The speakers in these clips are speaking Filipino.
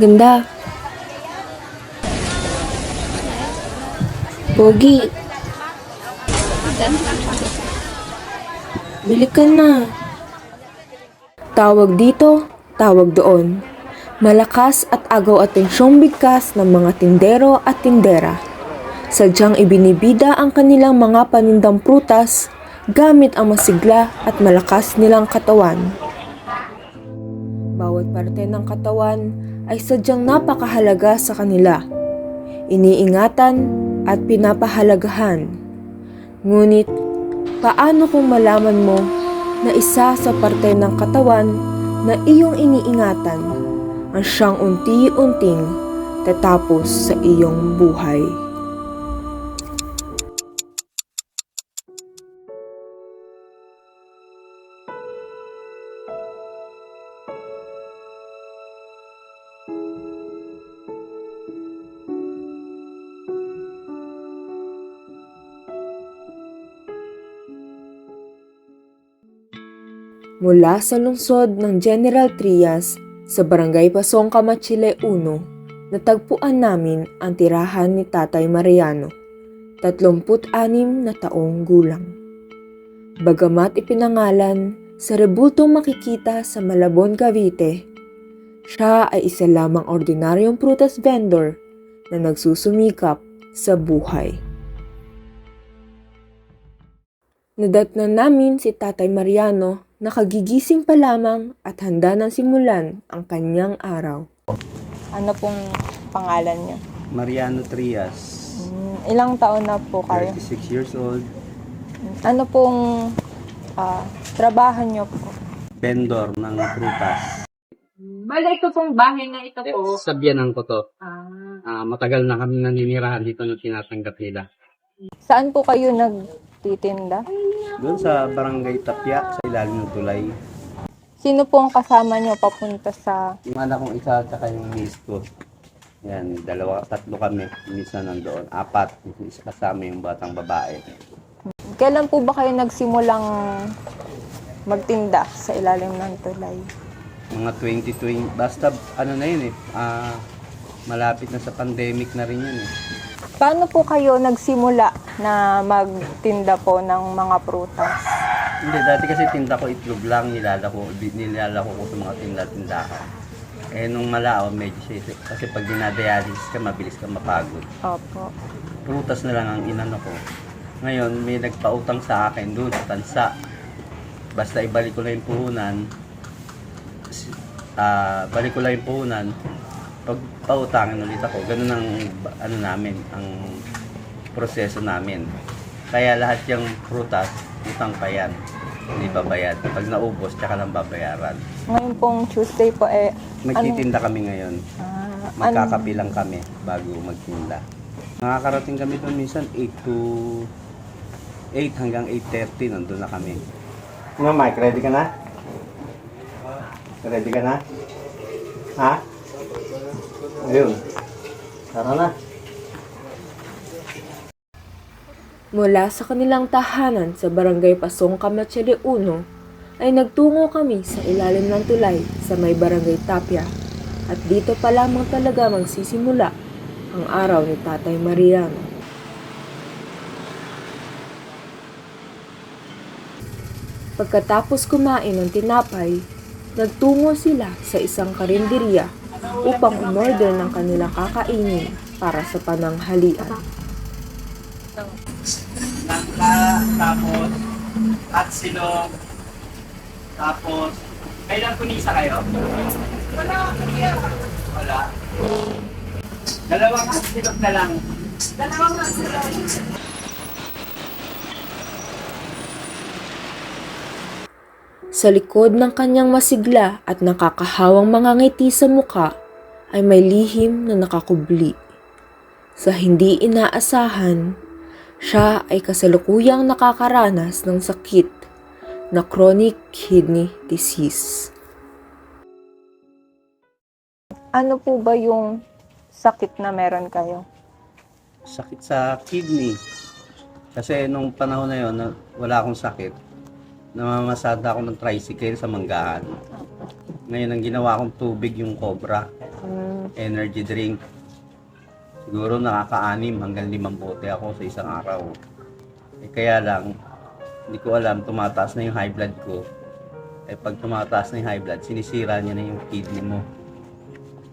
Ganda. Pogi. Bili ka na. Tawag dito, tawag doon. Malakas at agaw atensyong bigkas ng mga tindero at tindera. Sadyang ibinibida ang kanilang mga panindang prutas gamit ang masigla at malakas nilang katawan. Bawat parte ng katawan ay sadyang napakahalaga sa kanila. Iniingatan at pinapahalagahan. Ngunit, paano kung malaman mo na isa sa parte ng katawan na iyong iniingatan ang siyang unti-unting tatapos sa iyong buhay? Mula sa lungsod ng General Trias sa Barangay Pasong Kamachile 1, natagpuan namin ang tirahan ni Tatay Mariano, 36 na taong gulang. Bagamat ipinangalan sa rebultong makikita sa Malabon, Cavite, siya ay isa lamang ordinaryong prutas vendor na nagsusumikap sa buhay. Nadatnan namin si Tatay Mariano na kagigising pa lamang at handa nang simulan ang kanyang araw. Ano pong pangalan niyo? Mariano Trias, Mm, ilang taon na po kayo? 36 years old, Ano pong ah, trabaho niyo po? vendor ng prutas. Bala ito pong bahay na ito po. Sabyanan ko to. Ah, Ah, matagal na kami naninirahan dito nung tinatanggap nila. Saan po kayo nagtitinda? Doon sa barangay Tapya, sa ilalim ng tulay. Sino po ang kasama niyo papunta sa... Yung anak kong isa at saka yung miss ko. Yan, dalawa, tatlo kami. Minsan nandoon. Apat. Isa kasama yung batang babae. Kailan po ba kayo nagsimulang magtinda sa ilalim ng tulay? Mga 2020, basta ano na yun eh. Ah, malapit na sa pandemic na rin yun eh. Paano po kayo nagsimula na magtinda po ng mga prutas? Hindi, dati kasi tinda ko itlog lang, nilalako, nilalako ko sa mga tinda-tindahan. Eh, nung malao, medyo siya, kasi pag dinadialysis ka, mabilis ka mapagod. Opo. Prutas na lang ang inano ko. Ngayon, may nagpautang sa akin doon sa tansa. Basta ibalik ko lang yung puhunan, ah, balik ko lang yung puhunan, pag pautangin ulit ako, ganun ang ano namin, ang proseso namin. Kaya lahat yung prutas, utang pa yan. Hindi babayad. Pag naubos, tsaka lang babayaran. Ngayon pong Tuesday po eh... Nagtitinda kami ngayon. ah, ano- Magkakapilang kami bago magtinda. Nakakarating kami doon minsan 8 to 8 hanggang 8.30 nandun na kami. Ano Mike, ready ka na? Ready ka na? Ha? Ayun. Tara na. Mula sa kanilang tahanan sa Barangay Pasong Kamachele 1, ay nagtungo kami sa ilalim ng tulay sa may Barangay Tapia. At dito pa lamang talaga magsisimula ang araw ni Tatay Mariano. Pagkatapos kumain ng tinapay, nagtungo sila sa isang karinderya upang umorder ng kanilang kakainin para sa pananghalian. Langka, tapos at silong, tapos kailan punisa kayo? Wala. Wala. Dalawang at silong na lang. Dalawang at silong. Sa likod ng kanyang masigla at nakakahawang mga ngiti sa muka ay may lihim na nakakubli. Sa hindi inaasahan, siya ay kasalukuyang nakakaranas ng sakit na chronic kidney disease. Ano po ba yung sakit na meron kayo? Sakit sa kidney. Kasi nung panahon na yon, na wala akong sakit, namamasada ako ng tricycle sa manggahan. Ngayon, ang ginawa kong tubig yung cobra. Energy drink. Siguro nakaka-anim hanggang limang bote ako sa isang araw. Eh, kaya lang, hindi ko alam, tumataas na yung high blood ko. Eh pag tumataas na yung high blood, sinisira niya na yung kidney mo.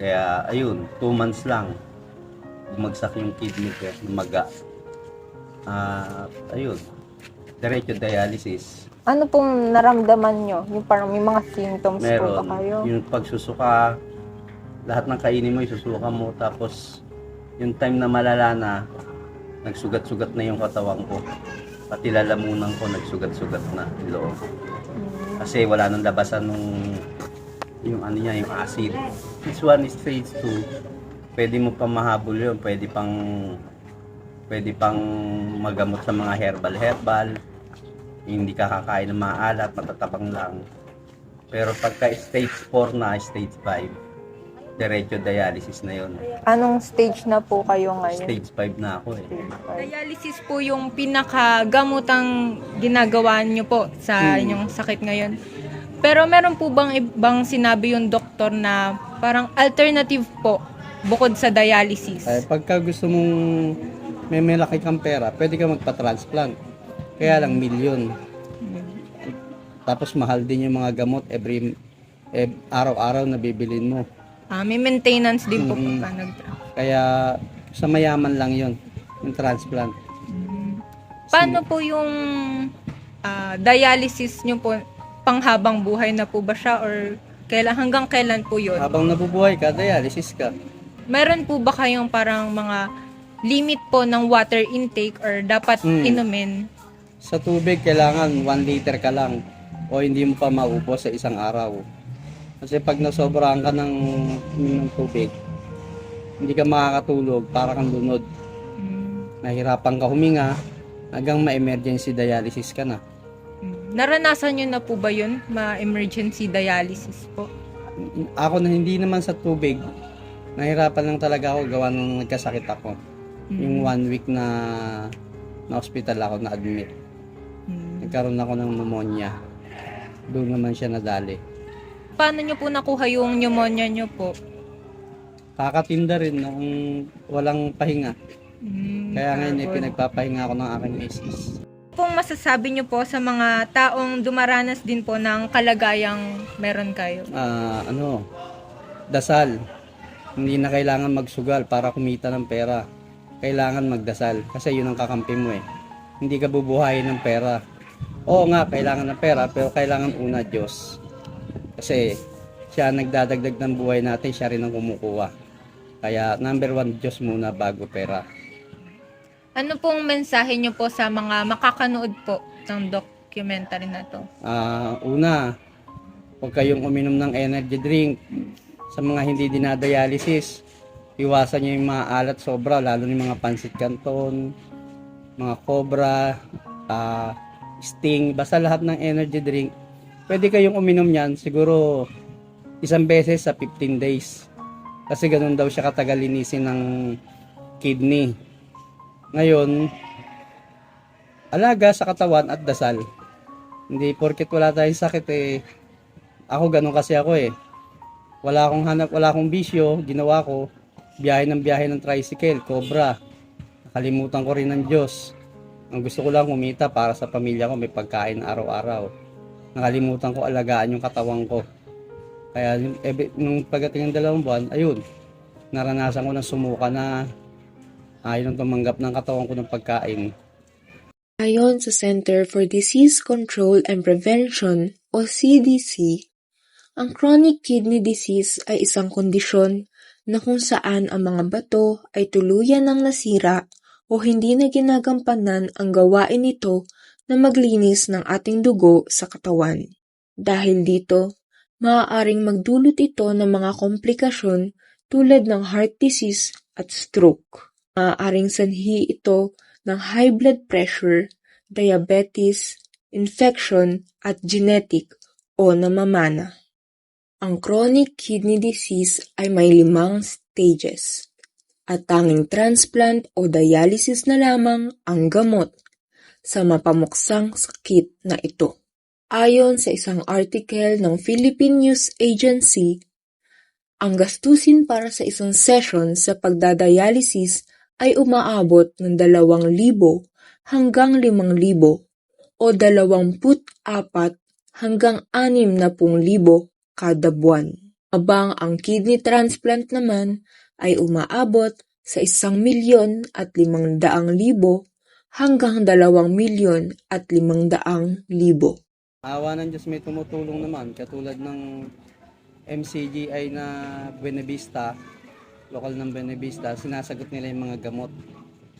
Kaya ayun, 2 months lang, bumagsak yung kidney ko, maga. Ah, ayun, diretso dialysis. Ano pong naramdaman nyo? Yung parang may mga symptoms po ba Meron. kayo? Yung pagsusuka, lahat ng kainin mo, isusuka mo. Tapos, yung time na malala na, nagsugat-sugat na yung katawan ko. Pati lalamunan ko, nagsugat-sugat na yung loob. Kasi wala nang labasan nung yung ano niya, yung acid. This one is stage 2. Pwede mo pa mahabol yun. Pwede pang pwede pang magamot sa mga herbal-herbal. Hindi ka kakain ng maalat, matatabang lang. Pero pagka stage 4 na, stage 5, diretso dialysis na yun. Anong stage na po kayo ngayon? Stage 5 na ako eh. Dialysis po yung pinakagamotang ginagawa nyo po sa Hmm. inyong sakit ngayon. Pero meron po bang ibang sinabi yung doktor na parang alternative po bukod sa dialysis? Ay, pagka gusto mong may malaki kang pera, pwede ka magpa-transplant. Kaya lang milyon. Tapos mahal din yung mga gamot every eh, araw-araw na bibilin mo. Ah, may maintenance din po pagka nag Kaya sa mayaman lang yun, yung transplant. Paano po yung ah, dialysis nyo po? Panghabang buhay na po ba siya or kailan, hanggang kailan po yun? Habang nabubuhay ka, dialysis ka. Meron po ba kayong parang mga limit po ng water intake or dapat Mm. inumin? Sa tubig, kailangan 1 liter ka lang o hindi mo pa maubos sa isang araw. Kasi pag nasobrahan ka ng, ng tubig, hindi ka makakatulog, para kang lunod. Mm. Nahirapan ka huminga, hanggang ma-emergency dialysis ka na. Mm. Naranasan nyo na po ba yun? Ma-emergency dialysis po? Ako na hindi naman sa tubig, nahirapan lang talaga ako gawa nung nagkasakit ako. Yung one week na na hospital ako na admit. Nagkaroon ako ng pneumonia. Doon naman siya nadali. Paano nyo po nakuha yung pneumonia nyo po? Kakatinda rin nung walang pahinga. Mm, Kaya ngayon eh, pinagpapahinga ako ng aking misis. Kung masasabi nyo po sa mga taong dumaranas din po ng kalagayang meron kayo. Ah, ano, dasal. Hindi na kailangan magsugal para kumita ng pera. Kailangan magdasal kasi yun ang kakampi mo eh. Hindi ka bubuhayin ng pera. Oo nga, kailangan ng pera pero kailangan una Diyos. Kasi siya nagdadagdag ng buhay natin, siya rin ang kumukuha. Kaya number one, Diyos muna bago pera. Ano pong mensahe nyo po sa mga makakanood po ng documentary na to? Ah, una, huwag kayong uminom ng energy drink. Sa mga hindi dinadialysis, iwasan nyo yung mga alat sobra, lalo yung mga pansit canton, mga cobra, ah, sting, basta lahat ng energy drink. Pwede kayong uminom yan, siguro isang beses sa 15 days. Kasi ganun daw siya katagal linisin ng kidney. Ngayon, alaga sa katawan at dasal. Hindi porket wala tayong sakit eh. Ako ganun kasi ako eh. Wala akong hanap, wala akong bisyo, ginawa ko biyahe ng biyahe ng tricycle, cobra. Nakalimutan ko rin ng Diyos. Ang gusto ko lang kumita para sa pamilya ko, may pagkain araw-araw. Nakalimutan ko alagaan yung katawan ko. Kaya ebe, nung pagdating ng dalawang buwan, ayun, naranasan ko na sumuka na ayaw nang tumanggap ng katawan ko ng pagkain. Ayon sa Center for Disease Control and Prevention o CDC, ang chronic kidney disease ay isang kondisyon na kung saan ang mga bato ay tuluyan ng nasira o hindi na ginagampanan ang gawain nito na maglinis ng ating dugo sa katawan. Dahil dito, maaaring magdulot ito ng mga komplikasyon tulad ng heart disease at stroke. Maaaring sanhi ito ng high blood pressure, diabetes, infection at genetic o namamana. Ang chronic kidney disease ay may limang stages at tanging transplant o dialysis na lamang ang gamot sa mapamuksang sakit na ito. Ayon sa isang article ng Philippine News Agency, Ang gastusin para sa isang session sa pagdadialysis ay umaabot ng 2,000 hanggang 5,000 o 24 hanggang 60,000 kada buwan. Abang ang kidney transplant naman ay umaabot sa 1 milyon at 500,000 hanggang 2 milyon at 500,000. Awa ng Diyos may tumutulong naman katulad ng MCGI na Buenavista, lokal ng Buenavista, sinasagot nila yung mga gamot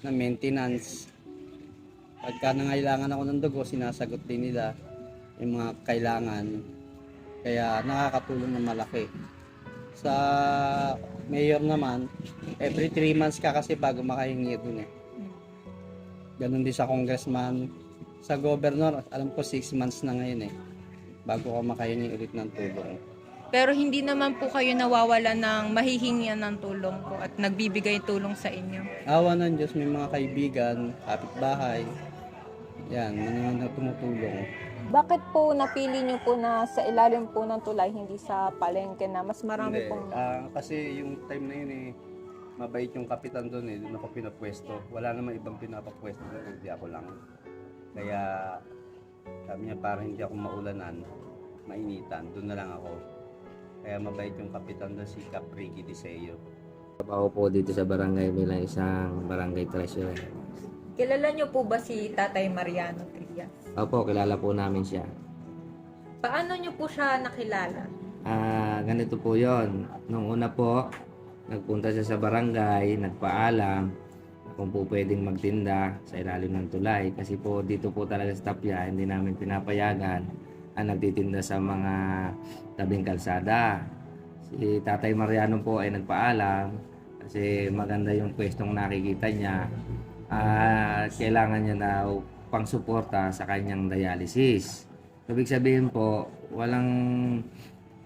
na maintenance. Pagka nangailangan ako ng dugo, sinasagot din nila yung mga kailangan. Kaya nakakatulong na malaki. Sa mayor naman, every 3 months ka kasi bago makahingi dun eh. Ganon din sa congressman, sa governor, alam ko 6 months na ngayon eh. Bago ka makahingi ulit ng tulong. Pero hindi naman po kayo nawawala ng mahihingian ng tulong po at nagbibigay tulong sa inyo. Awa ng Diyos, may mga kaibigan, kapitbahay. Yan, mga na tumutulong. Bakit po napili niyo po na sa ilalim po ng tulay, hindi sa palengke na mas marami Hindi. pong... Ah, kasi yung time na yun eh, mabait yung kapitan doon eh, doon ako pinapwesto. Wala namang ibang pinapapwesto doon, hindi ako lang. Kaya sabi niya para hindi ako maulanan, mainitan, doon na lang ako. Kaya mabait yung kapitan doon si Cap Ricky Diseo. Trabaho po dito sa barangay bilang isang barangay treasurer. Kilala niyo po ba si Tatay Mariano Trias? Opo, kilala po namin siya. Paano niyo po siya nakilala? Ah, ganito po yon. Nung una po, nagpunta siya sa barangay, nagpaalam kung po pwedeng magtinda sa ilalim ng tulay. Kasi po dito po talaga sa Tapia, hindi namin pinapayagan ang nagtitinda sa mga tabing kalsada. Si Tatay Mariano po ay nagpaalam kasi maganda yung pwestong nakikita niya. Ah, kailangan niya na pangsuporta sa kanyang dialysis. Ibig sabihin po, walang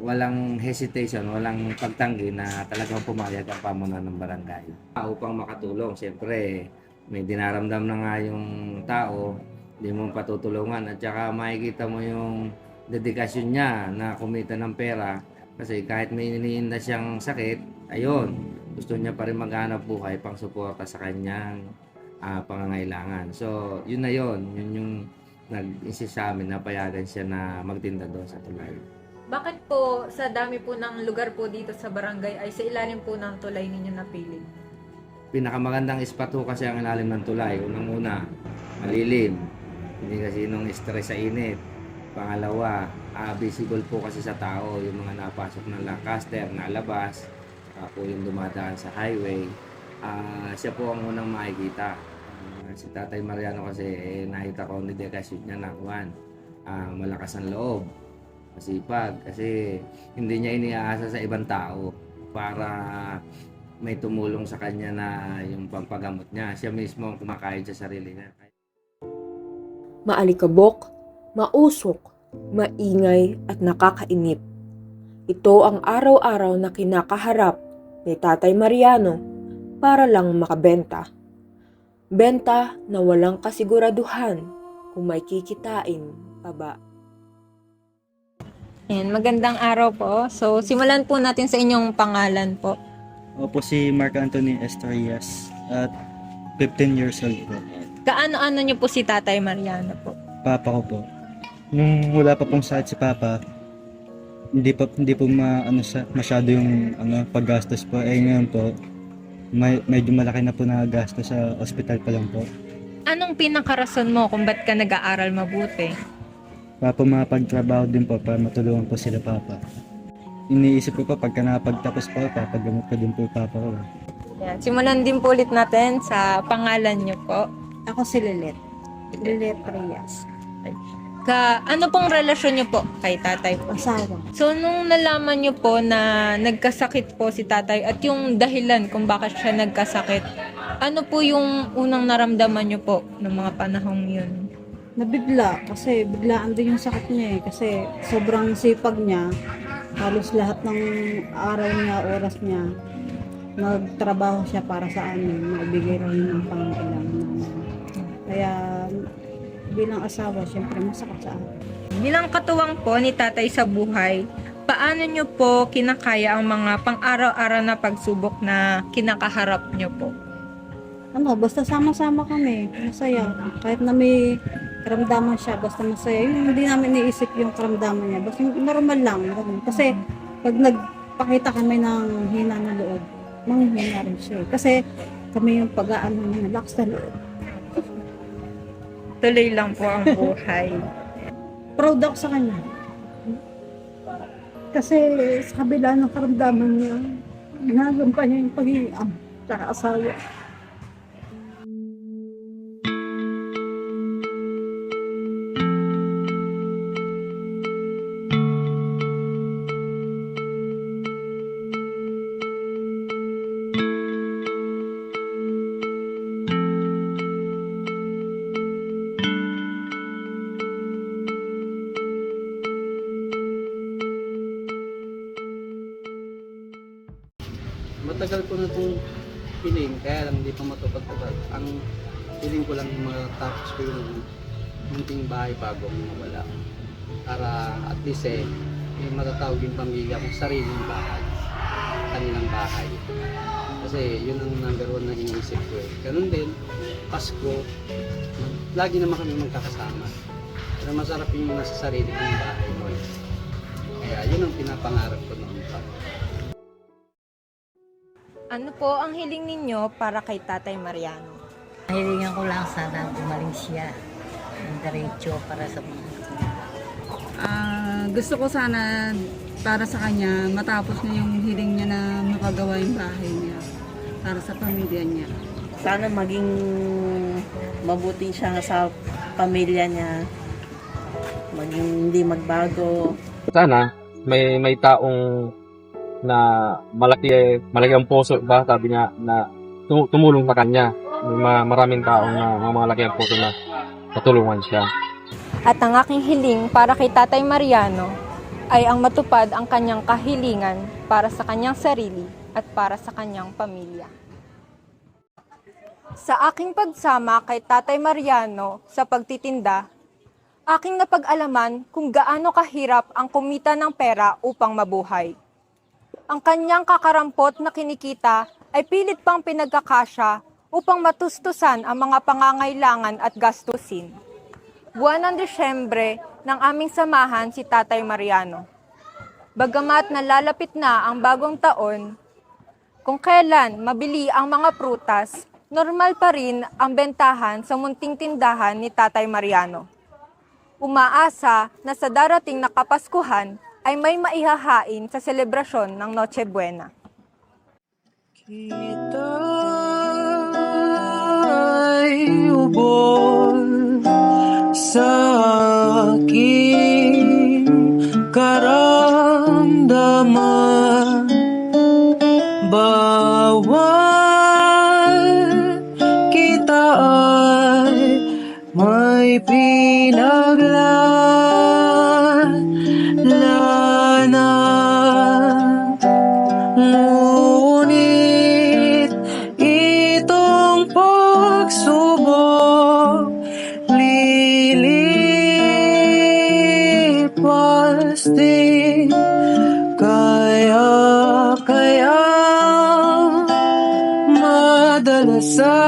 walang hesitation, walang pagtanggi na talagang pumayag ang pamunan ng barangay. Upang makatulong, siyempre, may dinaramdam na nga yung tao, hindi mo patutulungan at saka makikita mo yung dedikasyon niya na kumita ng pera kasi kahit may iniinda siyang sakit, ayun, gusto niya pa rin maghanap buhay pang suporta sa kanyang ah, pangangailangan. So, yun na yun, yun yung nag-insist sa amin na payagan siya na magtinda doon sa tulay. Bakit po sa dami po ng lugar po dito sa barangay ay sa ilalim po ng tulay ninyo napili? Pinakamagandang spot ho kasi ang ilalim ng tulay. Unang-una, malilim. Hindi kasi nung stress sa init. Pangalawa, ah, visible po kasi sa tao yung mga napasok ng Lancaster, nalabas, saka po yung dumadaan sa highway. Ah, siya po ang unang makikita. Ah, si Tatay Mariano kasi eh, nakita ko ni dedikasyon niya na kuwan. Ah, malakas ang loob. Masipag kasi hindi niya iniaasa sa ibang tao para may tumulong sa kanya na yung pampagamot niya. Siya mismo ang kumakain sa sarili niya. maalikabok, mausok, maingay at nakakainip. Ito ang araw-araw na kinakaharap ni Tatay Mariano para lang makabenta. Benta na walang kasiguraduhan kung may kikitain pa ba. Ayan, magandang araw po. So, simulan po natin sa inyong pangalan po. Opo si Mark Anthony Estrellas at 15 years old po. Kaano-ano niyo po si Tatay Mariano po? Papa ko po. Nung wala pa pong sakit si Papa, hindi pa hindi po ma, ano, sa, masyado yung ano, paggastos po. Eh ngayon po, may, medyo malaki na po na gastos sa ospital pa lang po. Anong pinakarason mo kung ba't ka nag-aaral mabuti? Para po mapagtrabaho din po para matulungan po sila Papa. Iniisip ko po pagka nakapagtapos po, papagamot ko din po yung Papa ko. Ayan, simulan din po ulit natin sa pangalan niyo po. Ako si Lilet. Lilet Reyes. Ka, ano pong relasyon niyo po kay tatay po? Asawa. So, nung nalaman niyo po na nagkasakit po si tatay at yung dahilan kung bakit siya nagkasakit, ano po yung unang naramdaman niyo po ng mga panahong yun? Nabigla kasi biglaan din yung sakit niya eh. Kasi sobrang sipag niya. Halos lahat ng araw niya, oras niya, nagtrabaho siya para sa amin. Maibigay rin ng pangailangan namin. Kaya bilang asawa, syempre masakit sa akin. Bilang katuwang po ni tatay sa buhay, paano nyo po kinakaya ang mga pang-araw-araw na pagsubok na kinakaharap nyo po? Ano, basta sama-sama kami. Masaya. Kahit na may karamdaman siya, basta masaya. Yung hindi namin iniisip yung karamdaman niya. Basta normal lang. Kasi pag nagpakita kami ng hina ng loob, manghihina rin siya. Kasi kami yung pag-aano niya, lakas na loob. Tuloy lang po ang buhay. Proud ako sa kanya. Kasi sa kabila ng karamdaman niya, ginagawa niya yung pag-iam sa asawa. Ko yung munting bahay bago ako mawala. Para at least eh, may matatawag yung pamilya kong sariling bahay. Kanilang bahay. Kasi yun ang number one na iniisip ko eh. Ganun din, Pasko, lagi naman kami magkakasama. Pero masarap yung nasa sarili kong bahay mo eh. Kaya yun ang pinapangarap ko noon pa. Ano po ang hiling ninyo para kay Tatay Mariano? Hilingan ko lang sana gumaling siya ng diretso para sa mga Ah, gusto ko sana para sa kanya matapos na yung hiling niya na makagawa yung bahay niya para sa pamilya niya. Sana maging mabuti siya sa pamilya niya. Maging hindi magbago. sana may may taong na malaki malaki ang puso ba sabi niya na tu- tumulong sa kanya ma- maraming taong na mga malaki ang puso na patulungan siya At ang aking hiling para kay Tatay Mariano ay ang matupad ang kanyang kahilingan para sa kanyang sarili at para sa kanyang pamilya. Sa aking pagsama kay Tatay Mariano sa pagtitinda, aking napag-alaman kung gaano kahirap ang kumita ng pera upang mabuhay. Ang kanyang kakarampot na kinikita ay pilit pang pinagkakasya upang matustusan ang mga pangangailangan at gastusin. Buwan ng Desyembre ng aming samahan si Tatay Mariano. Bagamat nalalapit na ang bagong taon, kung kailan mabili ang mga prutas, normal pa rin ang bentahan sa munting tindahan ni Tatay Mariano. Umaasa na sa darating na Kapaskuhan ay may maihahain sa selebrasyon ng Noche Buena. Ay so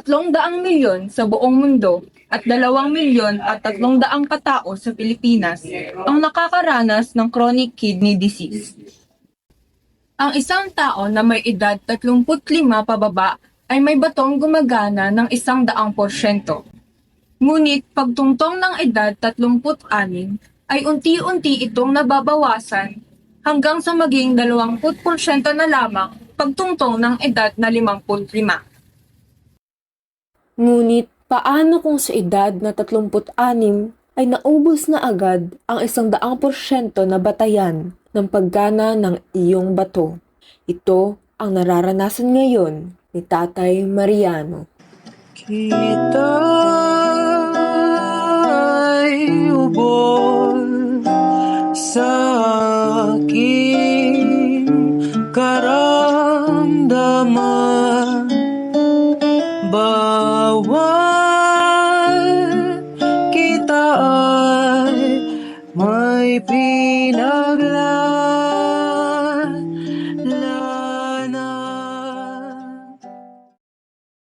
300 milyon sa buong mundo at 2 milyon at 300 katao sa Pilipinas ang nakakaranas ng chronic kidney disease. Ang isang tao na may edad 35 pababa ay may batong gumagana ng 100%. Ngunit pagtungtong ng edad 36 ay unti-unti itong nababawasan hanggang sa maging 20% na lamang pagtungtong ng edad na 55. Ngunit paano kung sa edad na 36 ay naubos na agad ang isang daang porsyento na batayan ng paggana ng iyong bato? Ito ang nararanasan ngayon ni Tatay Mariano. Kita'y ubol sa aking karamdaman